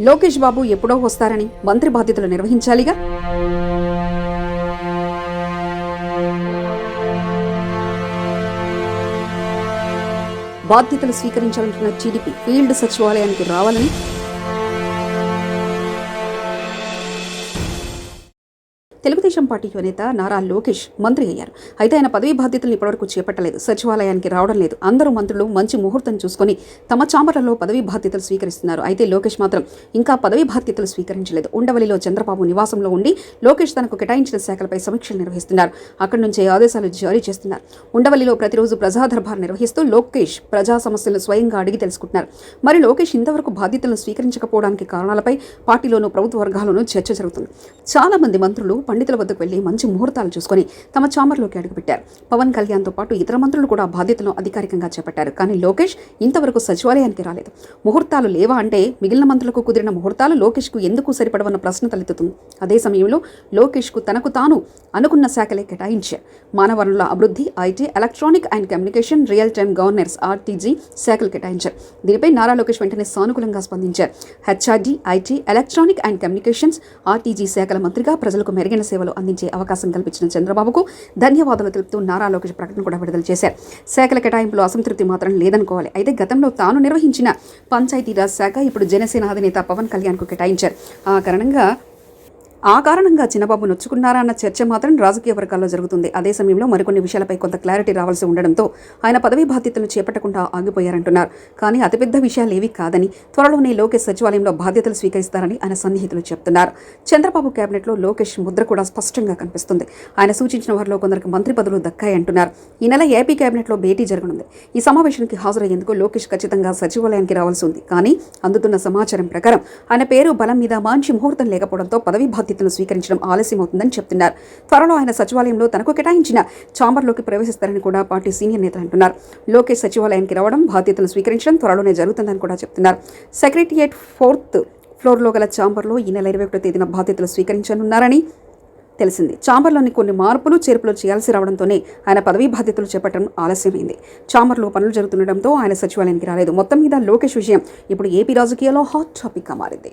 లోకేష్ బాబు ఎప్పుడో వస్తారని మంత్రి బాధ్యతలు నిర్వహించాలిగా? బాధ్యతలు స్వీకరించాలంటున్న టీడీపీ ఫీల్డ్ సచివాలయానికి రావాలని తెలుగుదేశం పార్టీ యువనేత నారా లోకేష్ మంత్రి అయ్యారు. అయితే ఆయన పదవీ బాధ్యతలు ఇప్పటివరకు చేపట్టలేదు. సచివాలయానికి రావడం లేదు. అందరూ మంత్రులు మంచి ముహూర్తం చూసుకొని తమ చాంబర్లలో పదవీ బాధ్యతలు స్వీకరిస్తున్నారు. అయితే లోకేష్ మాత్రం ఇంకా పదవీ బాధ్యతలు స్వీకరించలేదు. ఉండవల్లిలో చంద్రబాబు నివాసంలో ఉండి లోకేష్ తనకు కేటాయించిన శాఖలపై సమీక్షలు నిర్వహిస్తున్నారు. అక్కడి నుంచే ఆదేశాలు జారీ చేస్తున్నారు. ఉండవల్లిలో ప్రతిరోజు ప్రజా దర్బార్ నిర్వహిస్తూ లోకేష్ ప్రజా సమస్యలను స్వయంగా అడిగి తెలుసుకుంటున్నారు. మరి లోకేష్ ఇంతవరకు బాధ్యతలను స్వీకరించకపోవడానికి కారణాలపై పార్టీలోనూ ప్రభుత్వ వర్గాల్లోనూ చర్చ జరుగుతుంది. చాలా మంది మంత్రులు పండితుల వద్దకు వెళ్ళి మంచి ముహూర్తాలు చూసుకొని తమ చాంబర్లోకి అడుగుపెట్టారు. పవన్ కళ్యాణ్తో పాటు ఇతర మంత్రులు కూడా బాధ్యతలను అధికారికంగా చేపట్టారు. కానీ లోకేష్ ఇంతవరకు సచివాలయానికి రాలేదు. ముహూర్తాలు లేవా అంటే మిగిలిన మంత్రులకు కుదిరిన ముహూర్తాలు లోకేష్కు ఎందుకు సరిపడవన్న ప్రశ్న తలెత్తుతుంది. అదే సమయంలో లోకేష్కు తనకు తాను అనుకున్న శాఖలే కేటాయించారు. మానవ వనరుల అభివృద్ధి IT electronic and communication real time governors RTG శాఖలు కేటాయించారు. దీనిపై నారా లోకేష్ వెంటనే సానుకూలంగా స్పందించారు. HRD IT electronic and communications RTG శాఖల మంత్రిగా ప్రజలకు మెరుగైన సేవలు అందించే అవకాశం కల్పించిన చంద్రబాబుకు ధన్యవాదాలు తెలుపుతూ నారా లోకేష్ ప్రకటన కూడా విడుదల చేశారు. శాఖల కేటాయింపులో అసంతృప్తి మాత్రం లేదనుకోవాలి. అయితే గతంలో తాను నిర్వహించిన పంచాయతీరాజ్ శాఖ ఇప్పుడు జనసేన అధినేత పవన్ కళ్యాణ్కు కేటాయించారు. ఆ కారణంగా ఆ కారణంగా చిన్నబాబు నొచ్చుకున్నారా అన్న చర్చ మాత్రం రాజకీయ వర్గాల్లో జరుగుతుంది. అదే సమయంలో మరికొన్ని విషయాలపై కొంత క్లారిటీ రావాల్సి ఉండడంతో ఆయన పదవీ బాధ్యతలు చేపట్టకుండా ఆగిపోయారంటున్నారు. కానీ అతిపెద్ద విషయాలు ఏవి కాదని త్వరలోనే లోకేష్ సచివాలయంలో బాధ్యతలు స్వీకరిస్తారని ఆయన సన్నిహితులు చెప్తున్నారు. చంద్రబాబు కేబినెట్లో లోకేష్ ముద్ర కూడా స్పష్టంగా కనిపిస్తుంది. ఆయన సూచించిన వారిలో కొందరికి మంత్రి పదవులు దక్కాయంటున్నారు ఈ నెల ఏపీ కేబినెట్లో భేటీ జరగనుంది. ఈ సమావేశానికి హాజరయ్యేందుకు లోకేష్ ఖచ్చితంగా సచివాలయానికి రావాల్సి ఉంది. కానీ అందుతున్న సమాచారం ప్రకారం ఆయన పేరు బలం మీద మంచి ముహూర్తం లేకపోవడంతో పదవి బాధ్యతలను స్వీకరించడం ఆలస్యమవుతుందని చెప్తున్నారు. త్వరలో ఆయన సచివాలయంలో తనకు కేటాయించిన చాంబర్లోకి ప్రవేశిస్తారని కూడా పార్టీ సీనియర్ నేతలు అంటున్నారు. లోకేష్ సచివాలయానికి రావడం బాధ్యతలను స్వీకరించడం త్వరలోనే జరుగుతుందని కూడా చెప్తున్నారు. సెక్రటరియట్ ఫోర్త్ ఫ్లోర్లో గల చాంబర్లో ఈ నెల ఇరవై ఒకటో తేదీన బాధ్యతలు స్వీకరించనున్నారని తెలిసింది. చాంబర్లోని కొన్ని మార్పులు చేర్పులు చేయాల్సి రావడంతోనే ఆయన పదవీ బాధ్యతలు చేపట్టడం ఆలస్యమైంది. చాంబర్లో పనులు జరుగుతుండటంతో ఆయన సచివాలయానికి రాలేదు. మొత్తం మీద లోకేష్ విషయం ఇప్పుడు ఏపీ రాజకీయాల్లో హాట్ టాపిక్గా మారింది.